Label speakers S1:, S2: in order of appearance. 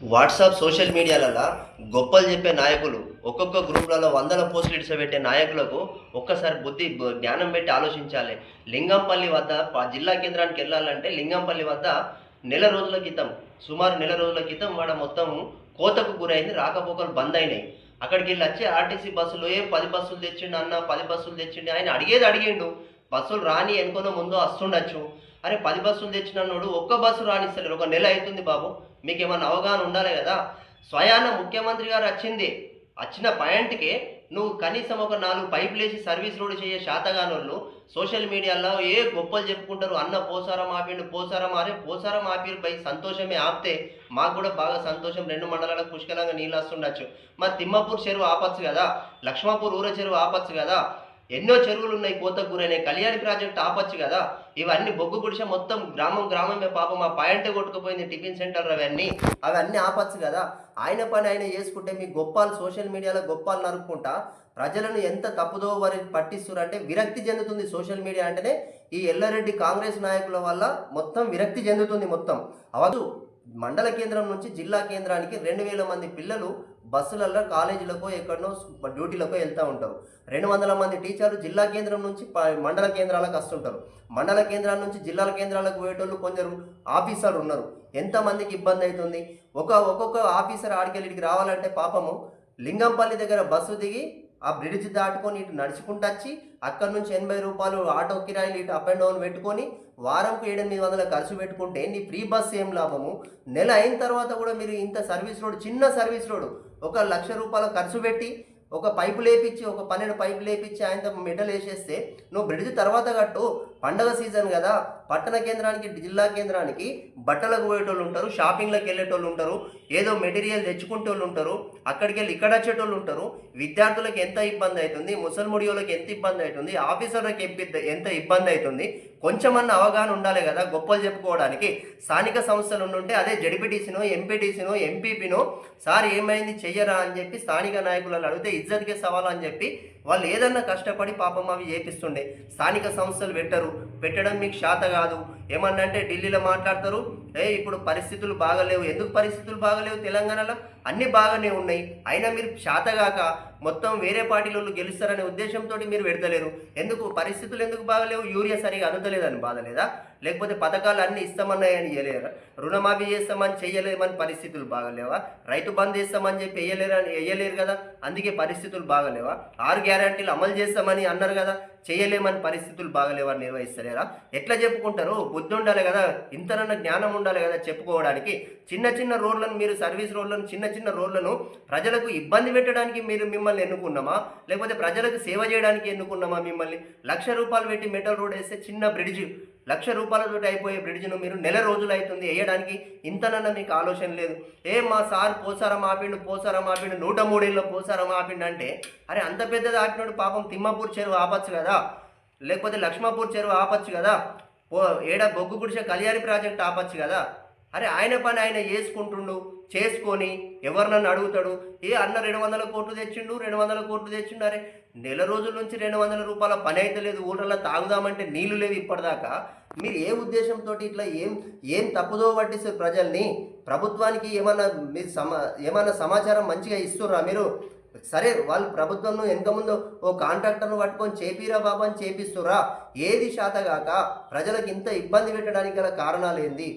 S1: WhatsApp social మీడియాలలో గొప్పలు చెప్పే నాయకులు ఒక్కొక్క గ్రూప్లలో వందల పోస్టులు ఇడిసబెట్టే నాయకులకు ఒక్కసారి బుద్ధి జ్ఞానం పెట్టి ఆలోచించాలి. లింగంపల్లి వద్ద జిల్లా కేంద్రానికి వెళ్ళాలంటే లింగంపల్లి వద్ద నెల రోజుల క్రితం సుమారు నెల రోజుల క్రితం వాడ మొత్తం కోతకు గురైంది రాకపోకలు బంద్ అయినాయి. అక్కడికి వెళ్ళి వచ్చి ఆర్టీసీ బస్సులు ఏ పది బస్సులు తెచ్చిండు అన్న పది బస్సులు తెచ్చిండు ఆయన అడిగేది అడిగిండు. బస్సులు రాని ఎనుకోనో ముందు వస్తుండొచ్చు. అరే పది బస్సులు తెచ్చినోడు ఒక్క బస్సు రాణిస్తలేరు ఒక నెల అవుతుంది బాబు. మీకు ఏమన్నా అవగాహన ఉండాలి కదా? స్వయాన ముఖ్యమంత్రి గారు వచ్చింది. వచ్చిన పాయింట్కే నువ్వు కనీసం ఒక నాలుగు పైపులు వేసి సర్వీస్ రోడ్ చేసే శాతగానోళ్ళు సోషల్ మీడియాలో ఏ గొప్పలు చెప్పుకుంటారు? అన్న పోసారం ఆపిండు పోసారం ఆరే పోసారం ఆపిరు పై సంతోషమే ఆపితే మాకు కూడా బాగా సంతోషం. రెండు మండలాలకు పుష్కలంగా నీళ్ళు వస్తుండొచ్చు. మరి తిమ్మపూర్ చెరువు ఆపచ్చు కదా? లక్ష్మాపూర్ ఊర చెరువు ఆపచ్చు కదా? ఎన్నో చెరువులు ఉన్నాయి కోతకు గురైనాయి కళ్యాణి ప్రాజెక్ట్ ఆపచ్చు కదా. ఇవన్నీ బొగ్గు గుడిసె మొత్తం గ్రామం గ్రామమే పాపం. ఆ పాయింటే కొట్టుకుపోయింది టిఫిన్ సెంటర్ అవన్నీ. అవన్నీ ఆపచ్చు కదా. ఆయన పని ఆయన చేసుకుంటే మీ గొప్పాలు సోషల్ మీడియాలో గొప్పాలు నరుక్కుంటా. ప్రజలను ఎంత తప్పుదో వారి పట్టిస్తున్నారు అంటే విరక్తి చెందుతుంది సోషల్ మీడియా అంటేనే. ఈ ఎల్లారెడ్డి కాంగ్రెస్ నాయకుల వల్ల మొత్తం విరక్తి చెందుతుంది మొత్తం. అవదు మండల కేంద్రం నుంచి జిల్లా కేంద్రానికి రెండు వేల మంది పిల్లలు బస్సులలో కాలేజీలకు ఎక్కడనో డ్యూటీలకు వెళ్తూ ఉంటారు. రెండు వందల మంది టీచర్లు జిల్లా కేంద్రం నుంచి ప- మండల కేంద్రాలకు వస్తుంటారు. మండల కేంద్రాల నుంచి జిల్లాల కేంద్రాలకు పోయేటోళ్ళు కొందరు ఆఫీసర్లు ఉన్నారు. ఎంతమందికి ఇబ్బంది అవుతుంది? ఒక ఒక్కొక్క ఆఫీసర్ ఆడికెళ్ళికి రావాలంటే పాపము లింగంపల్లి దగ్గర బస్సు దిగి ఆ బ్రిడ్జ్ దాటుకొని ఇటు నడుచుకుంటూ వచ్చి అక్కడి నుంచి ఎనభై రూపాయలు ఆటో కిరాయిలు ఇటు అప్ అండ్ డౌన్ పెట్టుకొని వారంకు ఏడెనిమిది వందల ఖర్చు పెట్టుకుంటే నీ ఫ్రీ బస్ ఏం లాభము? నెల అయిన తర్వాత కూడా మీరు ఇంత సర్వీస్ రోడ్ చిన్న సర్వీస్ రోడ్ ఒక లక్ష రూపాయల ఖర్చు పెట్టి ఒక పైపు లేపించి ఒక పన్నెండు పైపు లేపించి ఆయనతో మెటల్ వేసేస్తే నువ్వు బ్రిడ్జ్ తర్వాత కట్టు. పండగ సీజన్ కదా. పట్టణ కేంద్రానికి జిల్లా కేంద్రానికి బట్టలకు పోయేటోళ్ళు ఉంటారు షాపింగ్లకు వెళ్ళేటోళ్ళు ఉంటారు ఏదో మెటీరియల్ తెచ్చుకునేటోళ్ళు ఉంటారు అక్కడికి వెళ్ళి ఇక్కడ వచ్చేటోళ్ళు ఉంటారు. విద్యార్థులకు ఎంత ఇబ్బంది అవుతుంది ముసల్ముడియోళ్ళకి ఎంత ఇబ్బంది అవుతుంది ఆఫీసర్లకు ఎంత- ఎంత ఇబ్బంది అవుతుంది కొంచెమన్నా అవగాహన ఉండాలి కదా గొప్పలు చెప్పుకోవడానికి. స్థానిక సంస్థలు ఉంటే అదే జడిపిటీసీనో ఎంపీటీసీనో ఎంపీపీనో సార్ ఏమైంది చెయ్యరా అని చెప్పి స్థానిక నాయకులను అడిగితే ఇజ్జత్కే సవాల్ అని చెప్పి వాళ్ళు ఏదన్నా కష్టపడి పాపం అవి చేపిస్తుండే. స్థానిక సంస్థలు పెట్టరు. పెట్టడం మీకు శాత కాదు. ఏమన్నా అంటే ఢిల్లీలో మాట్లాడతారు. ఏ ఇప్పుడు పరిస్థితులు బాగలేవు. ఎందుకు పరిస్థితులు బాగలేవు తెలంగాణలో? అన్నీ బాగానే ఉన్నాయి. అయినా మీరు శాతగాక మొత్తం వేరే పార్టీలలో గెలుస్తారనే ఉద్దేశంతో మీరు పెడతలేరు. ఎందుకు? పరిస్థితులు ఎందుకు బాగలేవు? యూరియా సరిగా అందుతలేదని బాధ లేదా? లేకపోతే పథకాలు అన్నీ ఇస్తామన్నాయని చేయలేరా రుణమాఫీ చేస్తామని చేయలేమని పరిస్థితులు బాగలేవా? రైతు బంద్ చేస్తామని చెప్పి వేయలేరని వేయలేరు కదా. అందుకే పరిస్థితులు బాగలేవా? ఆరు గ్యారంటీలు అమలు చేస్తామని అన్నారు కదా. చేయలేమని పరిస్థితులు బాగలేవని నిర్వహిస్తలేరా? ఎట్లా చెప్పుకుంటారు? బుద్ధి ఉండాలి కదా ఇంతనన్న జ్ఞానం ఉండాలి కదా చెప్పుకోవడానికి. చిన్న చిన్న రోడ్లను మీరు సర్వీస్ రోడ్లను చిన్న చిన్న రోడ్లను ప్రజలకు ఇబ్బంది పెట్టడానికి మీరు మిమ్మల్ని ఎన్నుకున్నామా? లేకపోతే ప్రజలకు సేవ చేయడానికి ఎన్నుకున్నామా మిమ్మల్ని? లక్ష రూపాయలు పెట్టి మెటల్ రోడ్ వేస్తే చిన్న బ్రిడ్జ్ లక్ష రూపాయలతో అయిపోయే బ్రిడ్జ్ను మీరు నెల రోజులు అవుతుంది వేయడానికి ఇంతనన్నా మీకు ఆలోచన లేదు. ఏ మా సార్ పోసారం ఆపిండు పోసారం ఆపిండు నూట మూడేళ్ళలో పోసారం ఆపిండు అంటే అరే అంత పెద్దది ఆపినోడు పాపం తిమ్మాపూర్ చెరువు ఆపచ్చు కదా? లేకపోతే లక్ష్మాపూర్ చెరువు ఆపచ్చు కదా? ఓ ఏడ బొగ్గు గుడిసె కళ్యాణి ప్రాజెక్ట్ ఆపచ్చు కదా? అరే ఆయన పని ఆయన చేసుకుంటుండు చేసుకొని ఎవరినన్ను అడుగుతాడు ఏ అన్న రెండు వందల కోట్లు తెచ్చిండు రెండు వందల కోట్లు తెచ్చిండు అరే నెల రోజుల నుంచి రెండు వందల రూపాయల పని అయితే లేదు ఊళ్ళల్లో తాగుదామంటే నీళ్ళు లేవు ఇప్పటిదాకా. మీరు ఏ ఉద్దేశంతో ఇట్లా ఏం ఏం తప్పుదో పట్టిస్తారు ప్రజల్ని? ప్రభుత్వానికి ఏమన్నా మీరు సమా ఏమన్నా సమాచారం మంచిగా ఇస్తుర్రా మీరు? సరే వాళ్ళు ప్రభుత్వం వెనక ముందు ఓ కాంట్రాక్టర్ను పట్టుకొని చేపిరా బాబు అని చేపిస్తురా ఏది శాతగాక? ప్రజలకు ఇంత ఇబ్బంది పెట్టడానికి గల కారణాలు ఏంది?